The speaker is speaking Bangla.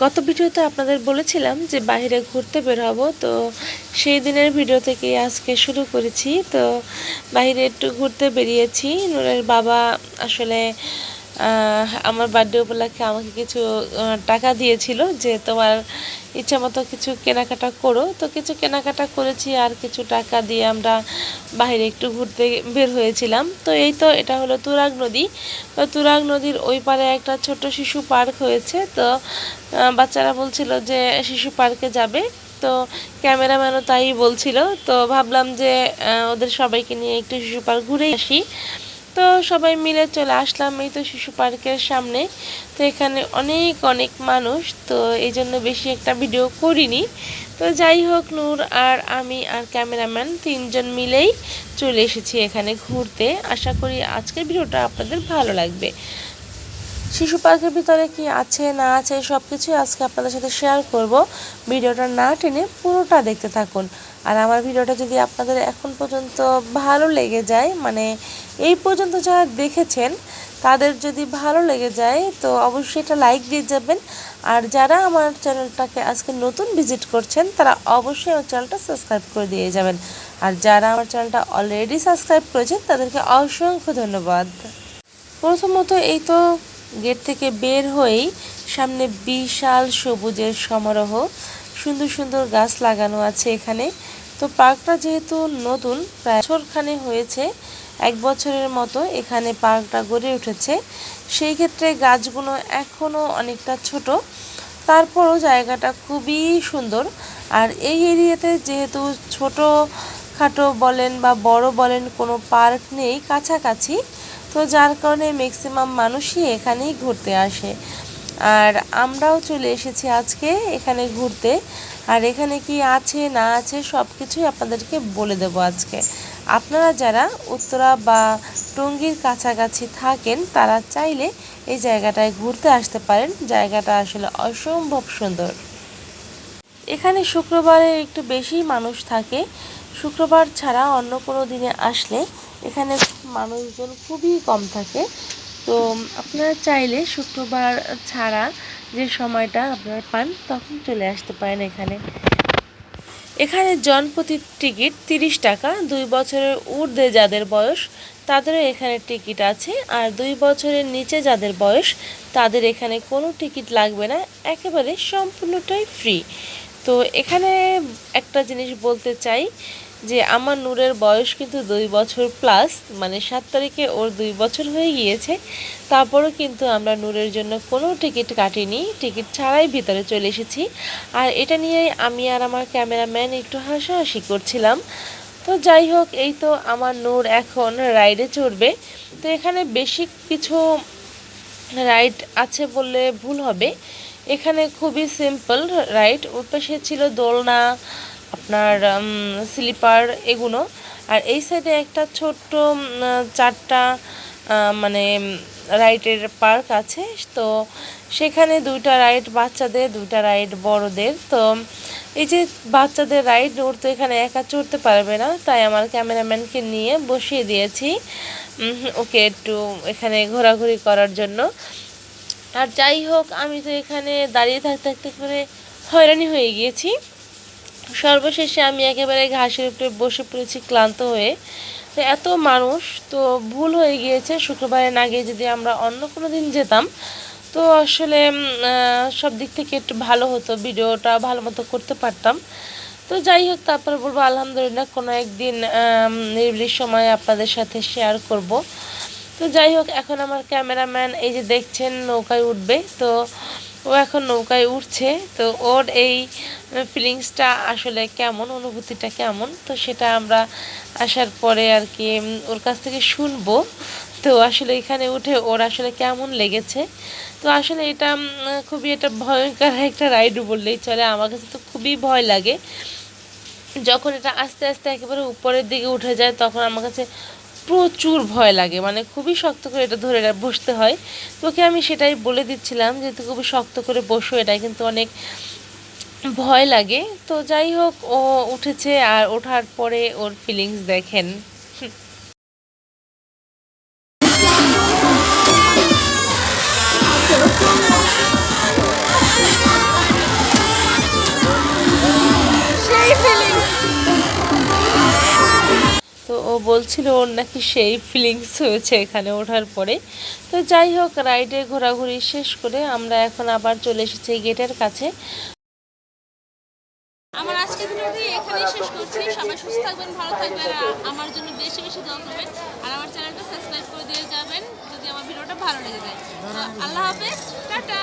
গত ভিডিওতে আপনাদের বলেছিলাম যে বাইরে ঘুরতে বেরোবো তো সেই দিনের ভিডিও থেকে আজকে শুরু করেছি। তো বাইরে একটু ঘুরতে বেরিয়েছি। নুরের বাবা আসলে আমার বার্থডে উপলক্ষে আমাকে কিছু টাকা দিয়েছিল যে তোমার ইচ্ছা মতো কিছু কেনাকাটা করো। তো কিছু কেনাকাটা করেছি আর কিছু টাকা দিয়ে আমরা বাইরে একটু ঘুরতে বের হয়েছিলাম। তো এই তো এটা হলো তুরাগ নদী। তো তুরাগ নদীর ওই পারে একটা ছোট শিশু পার্ক হয়েছে। তো বাচ্চারা বলছিল যে শিশু পার্কে যাবে। তো ক্যামেরাম্যানও তাই বলছিল। তো ভাবলাম যে ওদের সবাইকে নিয়ে একটু শিশু পার্ক ঘুরে আসি। তো সবাই মিলে চলে আসলাম এই তো শিশু পার্কের সামনে। তো এখানে অনেক অনেক মানুষ, তো এই জন্য বেশি একটা ভিডিও করিনি। তো যাই হোক, নূর আর আমি আর ক্যামেরাম্যান তিনজন মিলেই চলে এসেছি এখানে ঘুরতে। আশা করি আজকের ভিডিওটা আপনাদের ভালো লাগবে। শিশু পার্কের ভিতরে কি আছে, না আছে সব কিছুই আজকে আপনাদের সাথে শেয়ার করব। ভিডিওটা না টেনে পুরোটা দেখতে থাকুন। আর আমার ভিডিওটা যদি আপনাদের এখন পর্যন্ত ভালো লেগে যায় মানে এই পর্যন্ত যারা দেখেছেন, তাদের যদি ভালো লেগে যায়, তো অবশ্যই এটা লাইক দিয়ে যাবেন। আর যারা আমার চ্যানেলটাকে আজকে নতুন ভিজিট করছেন, তারা অবশ্যই আমার চ্যানেলটা সাবস্ক্রাইব করে দিয়ে যাবেন। আর যারা আমার চ্যানেলটা অলরেডি সাবস্ক্রাইব করেছেন, তাদেরকে অসংখ্য ধন্যবাদ। প্রথমত এই তো গেট থেকে বের হয়েই সামনে বিশাল সবুজের সমারোহ। সুন্দর সুন্দর গাছ লাগানো আছে এখানে। তো পার্কটা যেহেতু নতুন, প্রায় বছরখানে হয়েছে, এক বছরের মতো এখানে পার্কটা গড়ে উঠেছে। সেই ক্ষেত্রে গাছগুলো এখনও অনেকটা ছোট। তারপরও জায়গাটা খুবই সুন্দর। আর এই এরিয়াতে যেহেতু ছোট খাটো বলেন বা বড় বলেন কোনো পার্ক নেই, কাছাকাছি তো যার কারণে ম্যাক্সিমাম মানুষই এখানেই ঘুরতে আসে। আর আমরাও চলে এসেছি আজকে এখানে ঘুরতে। আর এখানে কি আছে, না আছে সব কিছুই আপনাদেরকে বলে দেবো আজকে। আপনারা যারা উত্তরা বা টঙ্গীর কাছাকাছি থাকেন, তারা চাইলে এই জায়গাটায় ঘুরতে আসতে পারেন। জায়গাটা আসলে অসম্ভব সুন্দর। এখানে শুক্রবারে একটু বেশি মানুষ থাকে। শুক্রবার ছাড়া অন্য কোনো দিনে আসলে এখানে মানুষজন খুবই কম থাকে। তো আপনারা চাইলে শুক্রবার ছাড়া যে সময়টা আপনারা পান, তখন চলে আসতে পারেন এখানে। এখানে জনপ্রতি টিকিট তিরিশ টাকা। দুই বছরের ঊর্ধ্বে যাদের বয়স, তাদেরও এখানে টিকিট আছে। আর দুই বছরের নিচে যাদের বয়স, তাদের এখানে কোনো টিকিট লাগবে না। একেবারে সম্পূর্ণটাই ফ্রি। তো এখানে একটা জিনিস বলতে চাই যে আমার নূরের বয়স কিন্তু দুই বছর প্লাস মানে সাত তারিখে ওর দুই বছর হয়ে গিয়েছে। তারপরও কিন্তু আমরা নূরের জন্য কোনো টিকিট কাটিনি। টিকিট ছাড়াই ভিতরে চলে এসেছি। আর এটা নিয়েই আমি আর আমার ক্যামেরাম্যান একটু হাসাহাসি করছিলাম। তো যাই হোক, এই তো আমার নূর এখন রাইডে চড়বে। তো এখানে বেশি কিছু রাইড আছে বললে ভুল হবে। এখানে খুবই সিম্পল রাইড ওর পাশে ছিল দোলনা আপনার স্লিপার এগুলো। আর এই সাইডে একটা ছোট্ট চারটা মানে রাইডের পার্ক আছে। তো সেখানে দুইটা রাইড বাচ্চাদের, দুইটা রাইড বড়দের। তো এই যে বাচ্চাদের রাইড ওর তো এখানে একা চড়তে পারবে না। তাই আমার ক্যামেরাম্যানকে নিয়ে বসিয়ে দিয়েছি। ওকে একটু এখানে ঘোরাঘুরি করার জন্য। আর যাই হোক, আমি তো এখানে দাঁড়িয়ে থাকতে থাকতে করে হয়রানি হয়ে গিয়েছি। সর্বশেষে আমি একেবারে ঘাসের উপরে বসে পড়েছি ক্লান্ত হয়ে। তো এত মানুষ তো ভুল হয়ে গিয়েছে। শুক্রবারের আগে যদি আমরা অন্য কোনো দিন যেতাম তো আসলে সব দিক থেকে একটু ভালো হতো ভিডিওটা ভালো মতো করতে পারতাম। তো যাই হোক তারপরে বলব আলহামদুলিল্লাহ কোনো একদিন আম, নিরিবিলি সময় আপনাদের সাথে শেয়ার করব। তো যাই হোক এখন আমার ক্যামেরাম্যান এই যে দেখছেন নৌকায় উঠবে। তো ও এখন নৌকায় উঠছে, তো ওর এই ফিলিংসটা আসলে কেমন, অনুভূতিটা কেমন? তো সেটা আমরা আসার পরে আর কি ওর কাছ থেকে শুনব। তো আসলে এখানে উঠে ওর আসলে কেমন লেগেছে? তো আসলে এটা খুবই একটা ভয়ঙ্কর একটা রাইড বললেই চলে। আমার কাছে তো খুবই ভয় লাগে। যখন এটা আস্তে আস্তে একেবারে উপরের দিকে উঠে যায়, তখন আমার কাছে প্রচুর ভয় লাগে মানে খুবই শক্ত করে এটা ধরে বসতে হয়। তোকে আমি সেটাই বলে দিচ্ছিলাম যে, তুই খুবই শক্ত করে বসো এটা কিন্তু অনেক ভয় লাগে। তো যাই হোক, ও উঠেছে আর ওঠার পরে ওর ফিলিংস দেখেন। বলছিল ওর নাকি সেই ফিলিংস হয়েছে এখানে ওঠার পরে। তো যাই হোক রাইডে ঘোরাঘুরি শেষ করে আমরা এখন আবার চলে এসেছি গেটের কাছে। আমার আজকের ভিডিওটি এখানেই শেষ করছি। সবাই সুস্থ থাকবেন, ভালো থাকবেন আমার জন্য বেশি বেশি দোয়া করবেন। আর আমার চ্যানেলটা সাবস্ক্রাইব করে দিয়ে যাবেন যদি আমার ভিডিওটা ভালো লেগে যায়। আল্লাহ হাফেজ, টাটা!